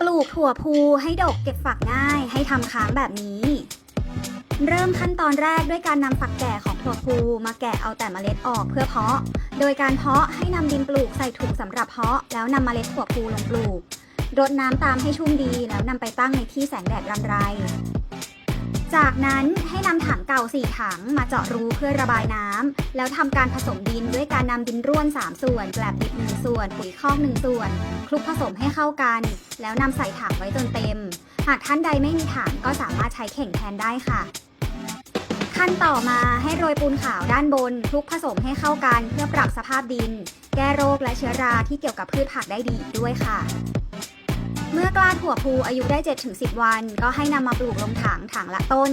ปลูกถั่วพูให้ดกเก็บฝักง่ายให้ทำค้างแบบนี้ เริ่มขั้นตอนแรกด้วยการนำฝักแก่ของถั่วพูมาแกะเอาแต่เมล็ดออกเพื่อเพาะ โดยการเพาะให้นำดินปลูกใส่ถุงสำหรับเพาะ แล้วนำเมล็ดถั่วพูลงปลูกรดน้ำตามให้ชุ่มดีแล้วนำไปตั้งในที่แสงแดดรำไร จากนั้นให้นำถังเก่า 4 ถังมาเจาะรูเพื่อระบายน้ำ แล้วทำการผสมดินด้วยการนำดินร่วน 3 ส่วน แกลบดิบ1ส่วน ปุ๋ยคอก 1 ส่วน คลุกผสมให้เข้ากัน แล้วนำใส่ถังไว้จนเต็ม หากท่านใดไม่มีถังก็สามารถใช้เข่งแทนได้ค่ะ ขั้นต่อมาให้โรยปูนขาวด้านบนคลุกผสมให้เข้ากัน เพื่อปรับสภาพดิน แก้โรคและเชื้อราที่เกี่ยวกับพืชผักได้ดีด้วยค่ะ เมื่อกล้าถั่วพูอายุได้ 7-10 วัน ก็ให้นำมาปลูกลงถังถังละต้น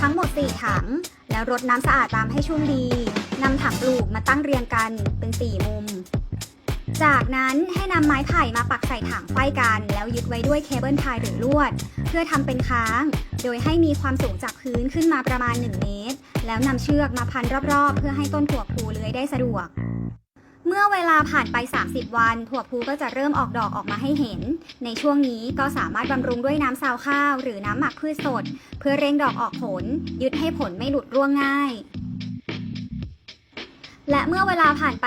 ทั้งหมด 4 ถัง แล้วรดน้ำสะอาดตามให้ชุ่มดีนำถังปลูกมาตั้งเรียงกันเป็น 4 มุม จากนั้นให้นำไม้ไผ่มาปักใส่ถังไฟกัน แล้วยึดไว้ด้วยเคเบิลไทยหรือลวด เพื่อทำเป็นค้าง โดยให้มีความสูงจากพื้นขึ้นมาประมาณ 1 เมตร แล้วนำเชือกมาพันรอบๆ เพื่อให้ต้นถั่วพูเลื้อยได้สะดวก เมื่อเวลาผ่านไป 30 วัน ถั่วพูก็จะเริ่มออกดอกออกมาให้เห็น ในช่วงนี้ก็สามารถบำรุงด้วยน้ำซาวข้าว หรือน้ำหมักพืชสด เพื่อเร่งดอกออกผล ยึดให้ผลไม่หลุดร่วงง่ายและเมื่อเวลาผ่านไป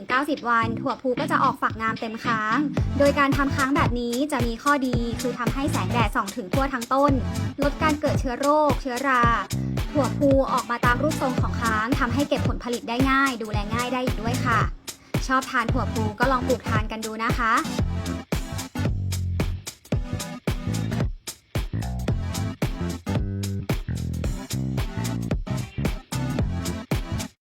60-90 วัน ถั่วพูก็จะออกฝักงามเต็มค้าง โดยการทำค้างแบบนี้จะมีข้อดีคือทำให้แสงแดดส่องถึงทั่วทั้งต้น ลดการเกิดเชื้อโรค เชื้อรา ถั่วพูออกมาตามรูปทรงของค้างทำให้เก็บผลผลิตได้ง่าย ดูแลง่ายได้อีกด้วยค่ะ ชอบทานถั่วพูก็ลองปลูกทานกันดูนะคะ